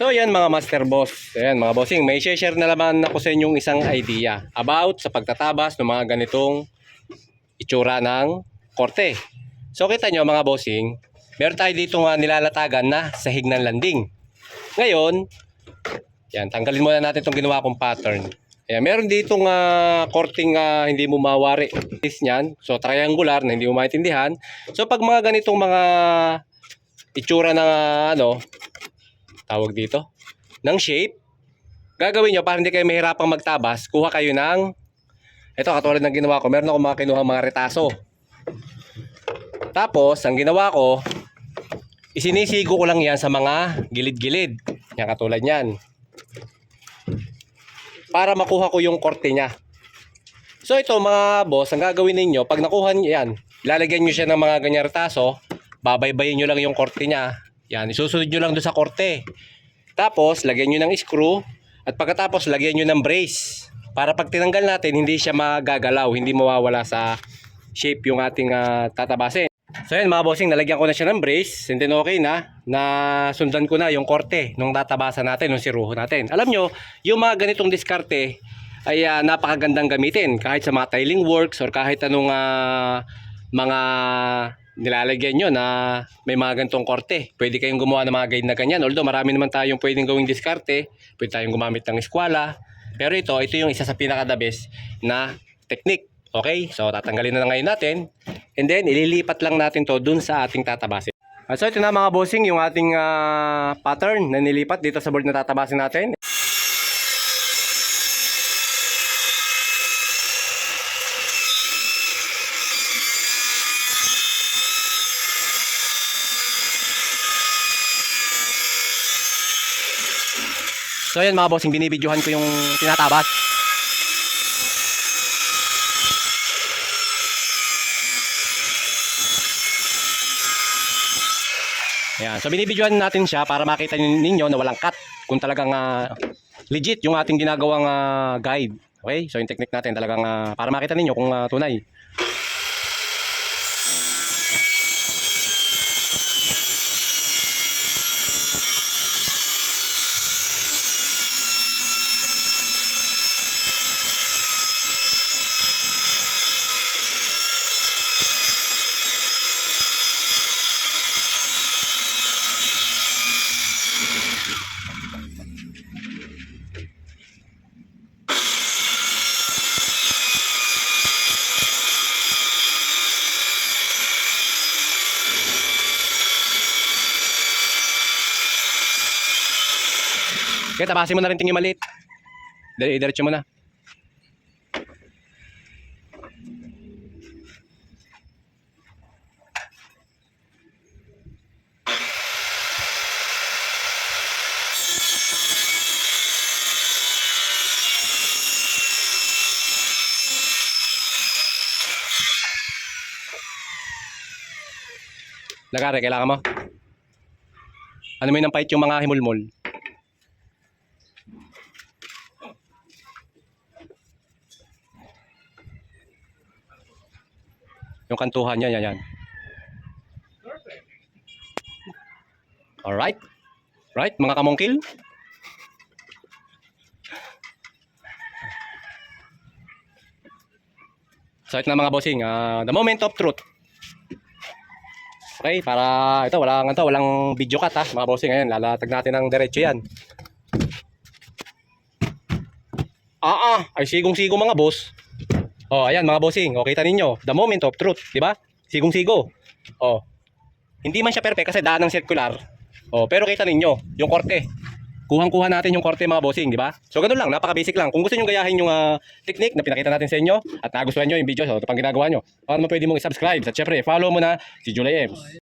So yan mga master boss. Ayan mga bossing, may share na naman ako sa inyong isang idea about sa pagtatabas ng mga ganitong itsura ng korte. So kita nyo mga bossing, meron tayo dito nga nilalatagan na sahig ng landing. Ngayon, yan, tanggalin muna natin itong ginawa kong pattern. Ayan, meron dito nga korting ah, hindi mo mawari. Is niyan. So triangular na hindi mo maintindihan. So pag mga ganitong mga itsura ng ah, ano, tawag dito, ng shape, gagawin nyo para hindi kayo mahirapang magtabas, kuha kayo ng, ito katulad ng ginawa ko, meron ako mga kinuha mga retaso. Tapos, ang ginawa ko, isinisigo ko lang yan sa mga gilid-gilid. Yan katulad yan. Para makuha ko yung korte niya. So ito mga boss, ang gagawin ninyo, pag nakuha niyo yan, lalagyan nyo siya ng mga ganyan retaso, babaybayin nyo lang yung korte niya. Yan, isusunod nyo lang doon sa korte. Tapos, lagyan nyo ng screw, at pagkatapos, lagyan nyo ng brace. Para pag tinanggal natin, hindi siya magagalaw, hindi mawawala sa shape yung ating ah, tatabasin. So yan mga bossing, nalagyan ko na siya ng brace, and then okay na, na sundan ko na yung korte nung tatabasan natin, nung siruho natin. Alam nyo, yung mga ganitong diskarte, ay ah, napakagandang gamitin kahit sa mga tiling works or kahit anong ah, mga nilalagyan nyo na may mga ganitong korte. Pwede kayong gumawa ng mga guide na ganyan. Although marami naman tayong pwedeng gawing diskarte, pwede tayong gumamit ng eskwala. Pero ito, ito yung isa sa pinaka-the best na technique. Okay? So tatanggalin na ngayon natin. And then ililipat lang natin to dun sa ating tatabasin. So ito na mga bossing, yung ating ah, pattern na nilipat dito sa board na tatabasin natin. So ayan mga bossing, binibidyohan ko yung tinatabas. Ayan, so binibidyohan natin siya para makita nin- ninyo na walang cut. Kung talagang ah, legit yung ating ginagawang ah, guide. Okay? So yung technique natin talagang ah, para makita ninyo kung ah, tunay. Kaya tabasin mo na rin tingin maliit. Dire- Diretso mo na. Lagare, kailangan mo. Ano mo yung pahit yung mga himulmol? Yung kantuhan niya, yan, yan. Alright. Right, mga kamongkil. So, ito na mga bossing. ah, the moment of truth. Okay, para ito, walang, ito, walang video cut ha, mga bossing. Ayan, lalatag natin ng diretso yan. Ah, ah, ay sigong-sigo mga boss. Oh, ayan mga bossing, oh, kita ninyo, the moment of truth, di ba? Sigong-sigo. Oh. Hindi man siya perfect kasi daan ng circular. Oh, pero kita ninyo, yung korte. Kuhang-kuha natin yung korte mga bossing, di ba? So ganun lang, napaka-basic lang. Kung gusto niyo gayahin yung ah, technique na pinakita natin sa inyo at nagustuhan niyo yung video, so ito pang ginagawa niyo. Para mo pwede mong i-subscribe at syempre, follow mo na si Julie Ems.